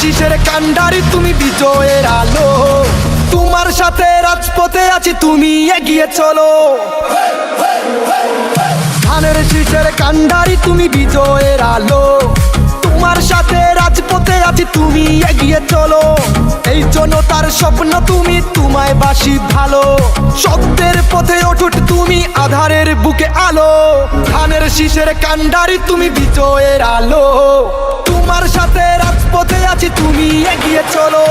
শীষের কান্ডারি তুমি বিজয়ের আলো। তোমার সাথে রাজপথে আছি, তুমি এগিয়ে চলো। ধানের শীষের কান্ডারি তুমি বিজয়ের আলো। তোমার সাথে রাজপথে আছি, তুমি এগিয়ে চলো। এই জনতার স্বপ্ন তুমি তোমায় বাসি ভালো। সত্যের পথে অটুট তুমি আধারের বুকে আলো। ধানের শীষের কান্ডারি তুমি বিজয়ের আলো। তোমার সাথে রাজপথে আছি, তুমি এগিয়ে চলো।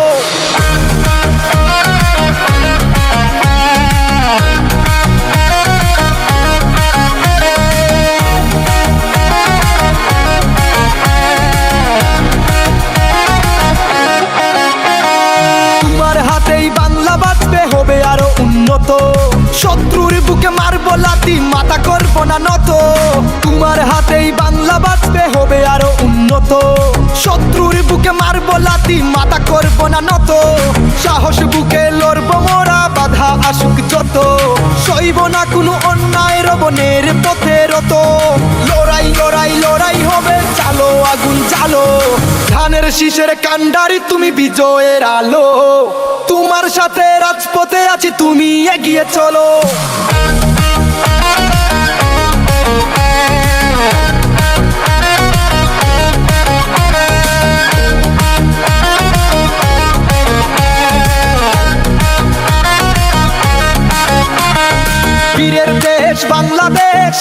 তোমার হাতেই বাংলা বাঁচবে হবে আরও উন্নত। শত্রুর বুকে মারবো লাতি মাথা করব না নত। তোমার হাতেই বাংলা বাঁচবে হবে আরও উন্নত। বুকে মারবো লাতি মাথা করব না নত। সাহস বুকে লড়বো, মোরা বাধা আসুক যত। সইব না কোনো অন্যায় রবনের পথে রত। লড়াই লড়াই লড়াই হবে, চালো, আগুন চালো ধানের শীষের কান্ডারি তুমি বিজয়ের আলো। তোমার সাথে রাজপথে আছি, তুমি এগিয়ে চলো।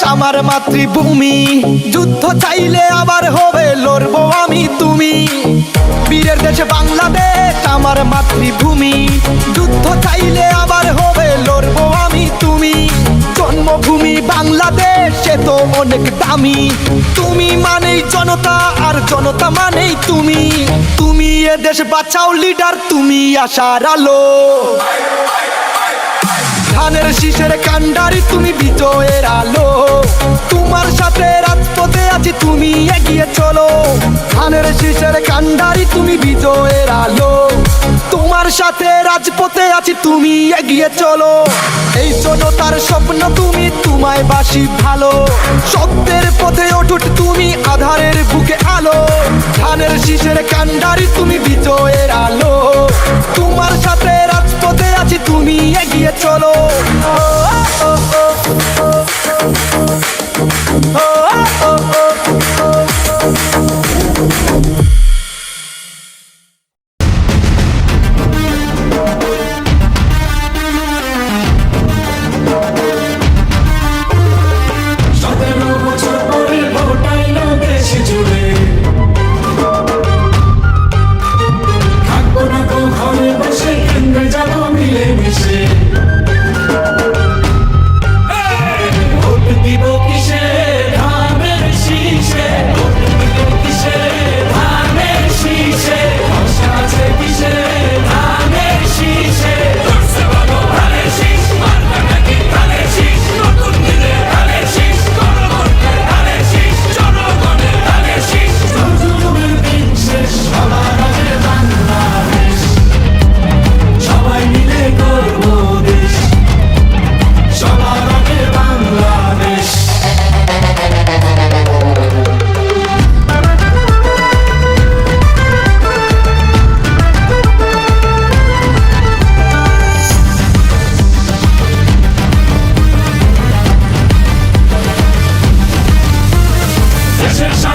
আমার মাতৃভূমি। যুদ্ধ চাইলে আবার হবে লড়বো আমি তুমি। বীরের দেশে বাংলাদেশ আমার মাতৃভূমি। যুদ্ধ চাইলে আবার হবে লড়বো আমি তুমি। জন্মভূমি বাংলাদেশ, সে তো অনেক দামি। তুমি মানেই জনতা আর জনতা মানেই তুমি। তুমি এ দেশ বাঁচাও লিডার তুমি আশার আলো। ধানের শীষের কান্ডারি তুমি বিজয়ের আলো। তোমার সাথে রাজপথে আছি, তুমি এগিয়ে চলো। ধানের শীষের কান্ডারি তুমি বিজয়ের আলো। তোমার সাথে রাজপথে আছি, তুমি এগিয়ে চলো। এই জনতার স্বপ্ন তুমি তোমায় বাসি ভালো। সত্যের ও, ও, ও, ও।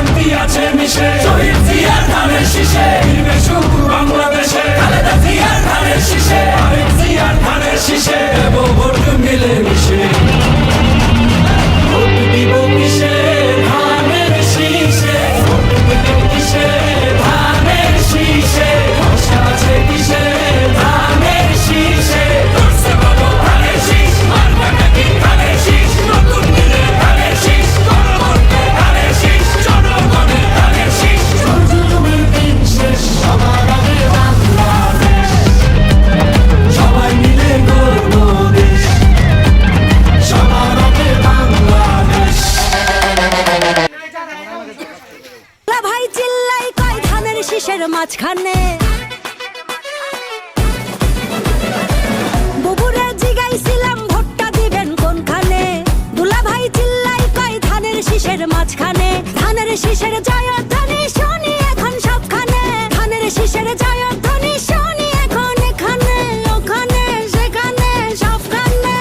শান্তি আছে মিশে। শহীদ জিয়ার ধানের শীষে। ফিরবে সুখ বাংলাদেশে। খালেদা জিয়ার ধানের শীষে। আরেক জিয়ার ধানের শীষে। দেব ভোট মিলে মিশে শীষের মাঝখানে। দিবেন কোনখানে? ভাই ধানের মাঝখানে। ধানের শীষের জয়ধ্বনি শুনি এখন সবখানে। ধানের শীষের জয়ধ্বনি শুনি এখন এখানে, ওখানে, সেখানে, সবখানে।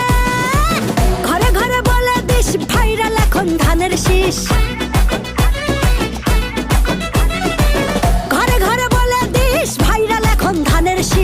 ঘরে ঘরে বলে দিস, ভাইরাল এখন ধানের শীষ।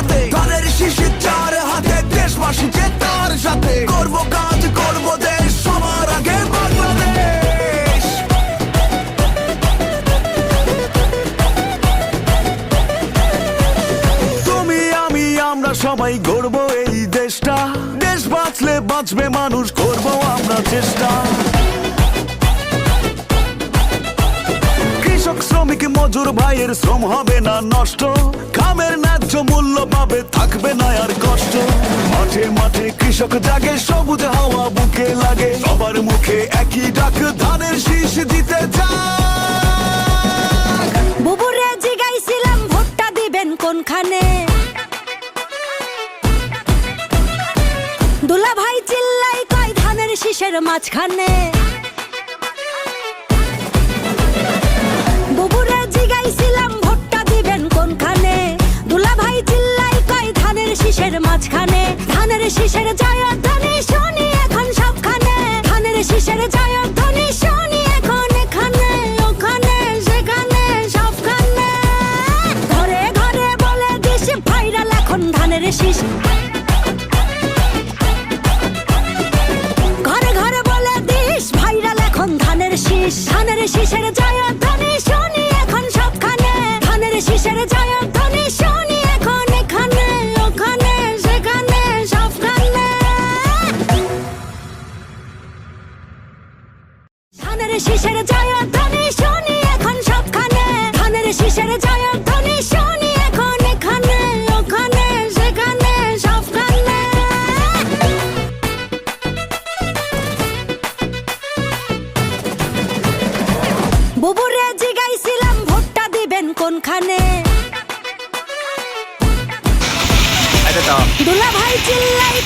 একসাথে ধানের শিশি চার হাতে দেশবাসী যে তার সাথে। করব কাজ, করব দেশ, সবার আগে তুমি, আমি, আমরা সবাই গড়ব এই দেশটা। দেশ বাঁচলে বাঁচবে মানুষ, করব আমরা চেষ্টা। কৃষক, শ্রমিক, মজুর, ভাইয়ের শ্রম হবে না নষ্ট। কামের ন্যায্য মূল্য পাবে থাকবে না আর কষ্ট। মাঠে মাঠে কৃষক জাগে, সবুজ হাওয়া বুকে লাগে। সবার মুখে একই ডাক, ধানের শীষ দিতে যাক। জিগাইছিলাম ভোটটা দিবেন কোনখানে? দুলা ভাই চিল্লাই কয়, ধানের শীষের মাঝখানে? মাঝখানে। ধানের শীষের জয়ধ্বনি শুনি এখন সবখানে। ধানের শীষের জয়ধ্বনি শুনি এখন এখানে, ওখানে, সেখানে, সবখানে। ঘরে ঘরে বলে দিস, ভাইরাল এখন ধানের শীষ। ধানের শীষ। ধানের শীষের জয়ধ্বনি শুনি এখন সবখানে। ধানের শীষের জয়ধ্বনি শুনি ধানের শীষের জয়ধ্বনি শুনি এখন সবখানে। ধানের শীষের জয়ধ্বনি শুনি এখন এখানে ওখানে সেখানে সবখানে। বুবুরে জিগাইছিলাম ভোটটা দিবেন কোনখানে? দুলা ভাই চিল্লাই